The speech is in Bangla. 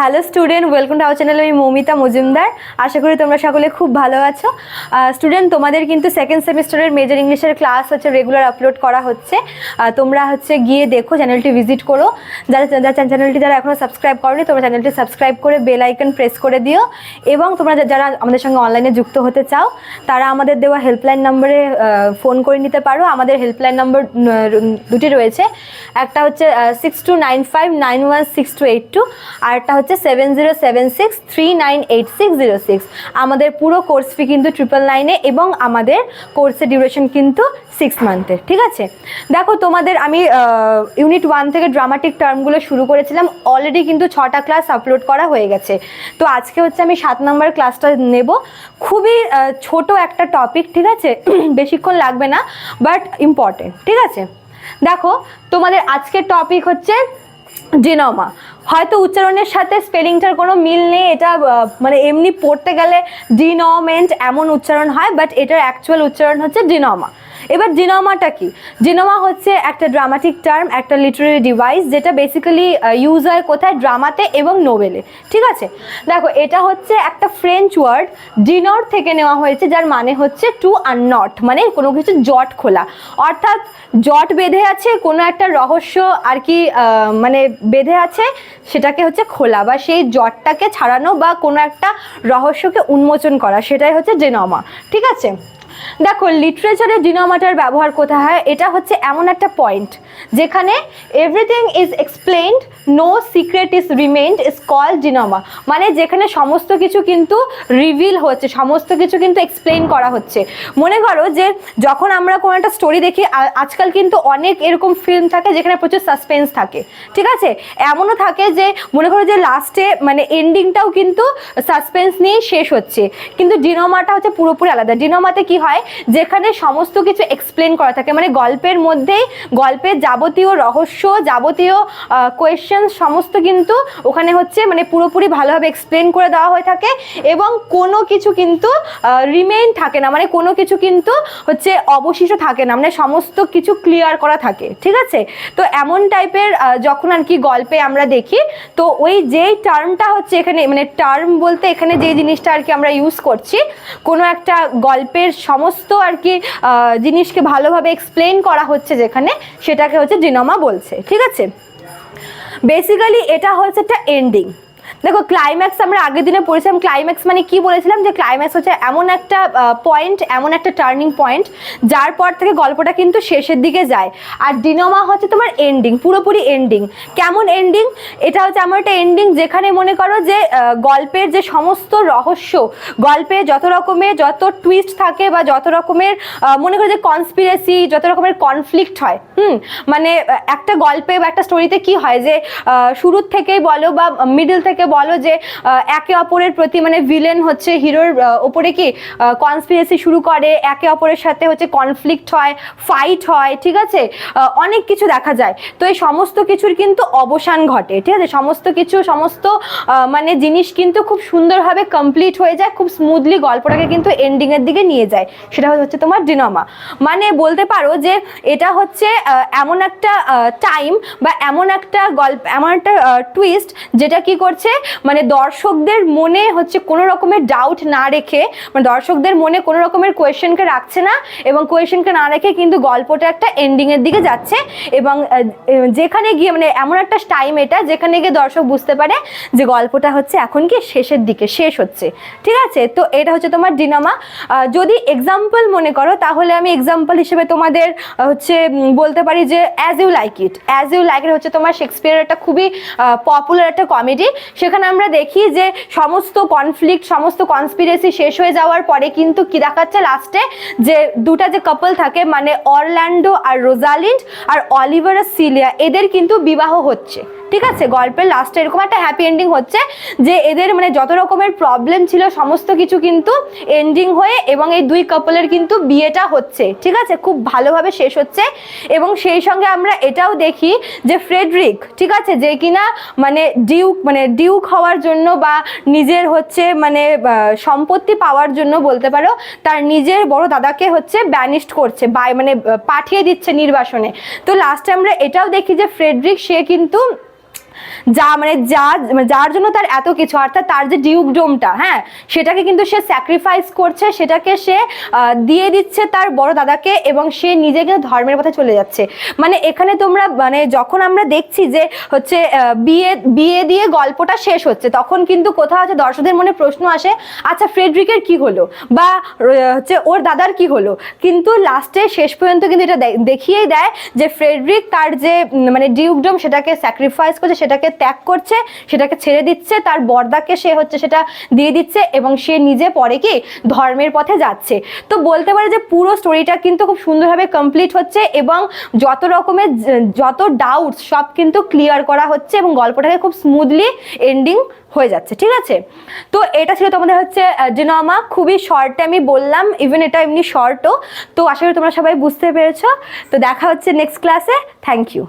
Hello student, welcome to our channel, আমি মৌমিতা মজুমদার। আশা করি তোমরা সকলে খুব ভালো আছো। স্টুডেন্ট, তোমাদের কিন্তু সেকেন্ড সেমিস্টারের মেজর ইংলিশের ক্লাস হচ্ছে রেগুলার আপলোড করা হচ্ছে। তোমরা হচ্ছে গিয়ে দেখো চ্যানেলটি ভিজিট করো। যারা যারা চ্যানেলটি যারা এখনও সাবস্ক্রাইব করনি, তোমরা চ্যানেলটি সাবস্ক্রাইব করে বেল আইকন প্রেস করে দিও। এবং তোমরা যারা আমাদের সঙ্গে অনলাইনে যুক্ত হতে চাও, তারা আমাদের দেওয়া হেল্পলাইন নম্বরে ফোন করে নিতে পারো। আমাদের হেল্পলাইন নম্বর দুটি রয়েছে। একটা হচ্ছে six two nine five nine one six two eight two আর একটা হচ্ছে seven zero seven six three nine eight six zero six আমাদের পুরো কোর্স ফি কিন্তু ট্রিপল নাইনে এবং আমাদের কোর্সের ডিউরেশন কিন্তু সিক্স মান্থের ঠিক আছে? দেখো তোমাদের আমি ইউনিট ওয়ান থেকে ড্রামাটিক টার্মগুলো শুরু করেছিলাম অলরেডি কিন্তু ছটা ক্লাস আপলোড করা হয়ে গেছে। তো আজকে হচ্ছে আমি সাত নম্বর ক্লাসটা নেব। খুবই ছোট একটা টপিক ঠিক আছে? বেশিক্ষণ লাগবে না বাট ইম্পর্টেন্ট ঠিক আছে? দেখো তোমাদের আজকের টপিক হচ্ছে ডিনোমা হয়তো উচ্চারণের সাথে স্পেলিংটার কোনো মিল নেই, এটা মানে এমনি পড়তে গেলে ডিনমেন্ট এমন উচ্চারণ হয় বাট এটার অ্যাকচুয়াল উচ্চারণ হচ্ছে ডিনোমা। এবার জিনোমাটা কি? জিনোমা হচ্ছে একটা ড্রামাটিক টার্ম একটা লিটারারি ডিভাইস যেটা বেসিক্যালি ইউজ হয় কোথায়? ড্রামাতে এবং নোবেলে। ঠিক আছে? দেখো, এটা হচ্ছে একটা ফ্রেঞ্চ ওয়ার্ড ডিনর থেকে নেওয়া হয়েছে, যার মানে হচ্ছে টু আর নট মানে কোনো কিছু জট খোলা। অর্থাৎ জট বেঁধে আছে, কোনো একটা রহস্য আর কি মানে বেঁধে আছে, সেটাকে হচ্ছে খোলা বা সেই জটটাকে ছাড়ানো বা কোনো একটা রহস্যকে উন্মোচন করা, সেটাই হচ্ছে ডিনোমা ঠিক আছে? দেখো লিটারেচারে ডিনোমাটার ব্যবহার কোথায় হয়? এটা হচ্ছে এমন একটা পয়েন্ট যেখানে everything is explained no secret is remained is call denouement মানে যেখানে সমস্ত কিছু কিন্তু রিভিল হচ্ছে, সমস্ত কিছু কিন্তু এক্সপ্লেইন করা হচ্ছে। মনে করো যে যখন আমরা কোনো একটা স্টোরি দেখি আজকাল কিন্তু অনেক এরকম ফিল্ম থাকে যেখানে প্রচুর সাসপেন্স থাকে। ঠিক আছে? এমনও থাকে যে মনে করো যে লাস্টে মানে এন্ডিংটাও কিন্তু সাসপেন্স নিয়েই শেষ হচ্ছে। কিন্তু ডিনোমাটা হচ্ছে পুরোপুরি আলাদা। ডিনোমাতে কী হয়? যেখানে সমস্ত কিছু এক্সপ্লেন করা থাকে। মানে গল্পের মধ্যেই গল্পের যাবতীয় রহস্য, যাবতীয় কোয়েশ্চেন সমস্ত কিন্তু ওখানে হচ্ছে মানে পুরোপুরি ভালোভাবে এক্সপ্লেন করে দেওয়া হয়ে থাকে এবং কোনো কিছু কিন্তু রিমেইন থাকে না। মানে কোনো কিছু কিন্তু হচ্ছে অবশিষ্ট থাকে না। মানে সমস্ত কিছু ক্লিয়ার করা থাকে। ঠিক আছে? তো এমন টাইপের যখন আর কি গল্পে আমরা দেখি, তো ওই যেই টার্মটা হচ্ছে এখানে মানে টার্ম বলতে এখানে যে জিনিসটা আর কি আমরা ইউজ করছি, কোনো একটা গল্পের সমস্ত আর কি জিনিসকে ভালোভাবে এক্সপ্লেন করা হচ্ছে যেখানে, সেটাকে হচ্ছে ডিনোমা বলছে, ঠিক আছে? বেসিক্যালি এটা হচ্ছে একটা এন্ডিং দেখো ক্লাইম্যাক্স আমরা আগের দিনে পড়েছিলাম। ক্লাইম্যাক্স মানে কি বলেছিলাম? যে ক্লাইম্যাক্স হচ্ছে এমন একটা পয়েন্ট এমন একটা টার্নিং পয়েন্ট যার পর থেকে গল্পটা কিন্তু শেষের দিকে যায়। আর ডিনোমা হচ্ছে তোমার এন্ডিং পুরোপুরি এন্ডিং কেমন এন্ডিং এটা হচ্ছে আমার একটা এন্ডিং যেখানে মনে করো যে গল্পের যে সমস্ত রহস্য, গল্পে যত রকমের যত টুইস্ট থাকে বা যত রকমের মনে করো যে কনস্পিরেসি যত রকমের কনফ্লিক্ট হয়, হুম? মানে একটা গল্পে বা একটা স্টোরিতে কি হয় যে শুরুর থেকেই বলো বা মিডল থেকে বলো যে একে অপরের প্রতি মানে ভিলেন হচ্ছে হিরোর ওপরে কি কনস্পিরেসি শুরু করে, একে অপরের সাথে হচ্ছে কনফ্লিক্ট হয় ফাইট হয়, ঠিক আছে? অনেক কিছু দেখা যায়। তো এই সমস্ত কিছুর কিন্তু অবসান ঘটে, ঠিক আছে? সমস্ত কিছু, সমস্ত মানে জিনিস কিন্তু খুব সুন্দরভাবে কমপ্লিট হয়ে যায়, খুব স্মুথলি গল্পটাকে কিন্তু এন্ডিংয়ের দিকে নিয়ে যায়। সেটা হচ্ছে তোমার ডিনোমা। মানে বলতে পারো যে, এটা হচ্ছে এমন একটা টাইম বা এমন একটা গল্প, এমন একটা টুইস্ট যেটা কি করছে মানে দর্শকদের মনে হচ্ছে কোনো রকমের ডাউট না রেখে মানে দর্শকদের মনে কোনো রকমের কোয়েশ্চেনকে রাখছে না এবং কোয়েশ্চেনকে না রেখে কিন্তু গল্পটা একটা এন্ডিংয়ের দিকে যাচ্ছে এবং যেখানে গিয়ে মানে এমন একটা টাইম এটা যেখানে গিয়ে দর্শক বুঝতে পারে যে গল্পটা হচ্ছে এখন কি শেষের দিকে, শেষ হচ্ছে। ঠিক আছে? তো এটা হচ্ছে তোমার ডিনামা যদি এক্সাম্পল মনে করো, তাহলে আমি এক্সাম্পল হিসেবে তোমাদের হচ্ছে বলতে পারি যে as you like it as you like it হচ্ছে তোমার শেক্সপিয়ারের একটা খুবই পপুলার একটা কমেডি সেখানে আমরা দেখি যে সমস্ত কনফ্লিক্ট সমস্ত কনস্পিরেসি শেষ হয়ে যাওয়ার পরে কিন্তু কি দেখাচ্ছে লাস্টে যে দুটা যে কাপল থাকে মানে অরল্যান্ডো আর রোজালিন্ড আর অলিভার সিলিয়া, এদের কিন্তু বিবাহ হচ্ছে। ঠিক আছে? গল্পের লাস্টে এরকম একটা হ্যাপি এন্ডিং হচ্ছে যে এদের মানে যত রকমের প্রবলেম ছিল, সমস্ত কিছু কিন্তু এন্ডিং হয়ে এবং এই দুই কাপলের কিন্তু বিয়েটা হচ্ছে। ঠিক আছে? খুব ভালোভাবে শেষ হচ্ছে এবং সেই সঙ্গে আমরা এটাও দেখি যে ফ্রেডরিক, ঠিক আছে? যে কিনা মানে ডিউক মানে ডিউক হওয়ার জন্য বা নিজের হচ্ছে মানে সম্পত্তি পাওয়ার জন্য বলতে পারো, তার নিজের বড় দাদাকে হচ্ছে ব্যানিস্ট করছে বাই মানে পাঠিয়ে দিচ্ছে নির্বাসনে। তো লাস্টে আমরা এটাও দেখি যে ফ্রেডরিক, সে কিন্তু যা মানে যা মানে যার জন্য তার এত কিছু, অর্থাৎ তার যে ডিউকডোমটা হ্যাঁ সেটাকে কিন্তু সে স্যাক্রিফাইস করছে, সেটাকে সে দিয়ে দিচ্ছে তার বড় দাদাকে এবং সে নিজে কিন্তু ধর্মের পথে চলে যাচ্ছে। মানে এখানে তোমরা মানে যখন আমরা দেখছি যে হচ্ছে বিয়ে বিয়ে দিয়ে গল্পটা শেষ হচ্ছে, তখন কিন্তু কোথাও হচ্ছে দর্শকদের মনে প্রশ্ন আসে আচ্ছা ফ্রেডরিকের কি হলো? বা হচ্ছে ওর দাদার কি হলো? কিন্তু লাস্টে শেষ পর্যন্ত কিন্তু এটা দেখিয়েই দেয় যে ফ্রেডরিক তার যে মানে ডিউকডম সেটাকে স্যাক্রিফাইস করছে সেটাকে ত্যাগ করছে, সেটাকে ছেড়ে দিচ্ছে, তার বর্দাকে সে হচ্ছে সেটা দিয়ে দিচ্ছে এবং সে নিজে পরে কি ধর্মের পথে যাচ্ছে। তো বলতে পারে যে পুরো স্টোরিটা কিন্তু খুব সুন্দরভাবে কমপ্লিট হচ্ছে এবং যত রকমের যত ডাউটস সব কিন্তু ক্লিয়ার করা হচ্ছে এবং গল্পটাকে খুব স্মুথলি এন্ডিং হয়ে যাচ্ছে, ঠিক আছে? তো এটা ছিল তোমাদের হচ্ছে ডিনামা খুবই শর্টে আমি বললাম ইভেন এটা এমনি শর্টও তো আশা করি তোমরা সবাই বুঝতে পেরেছ। তো দেখা হচ্ছে নেক্সট ক্লাসে থ্যাংক ইউ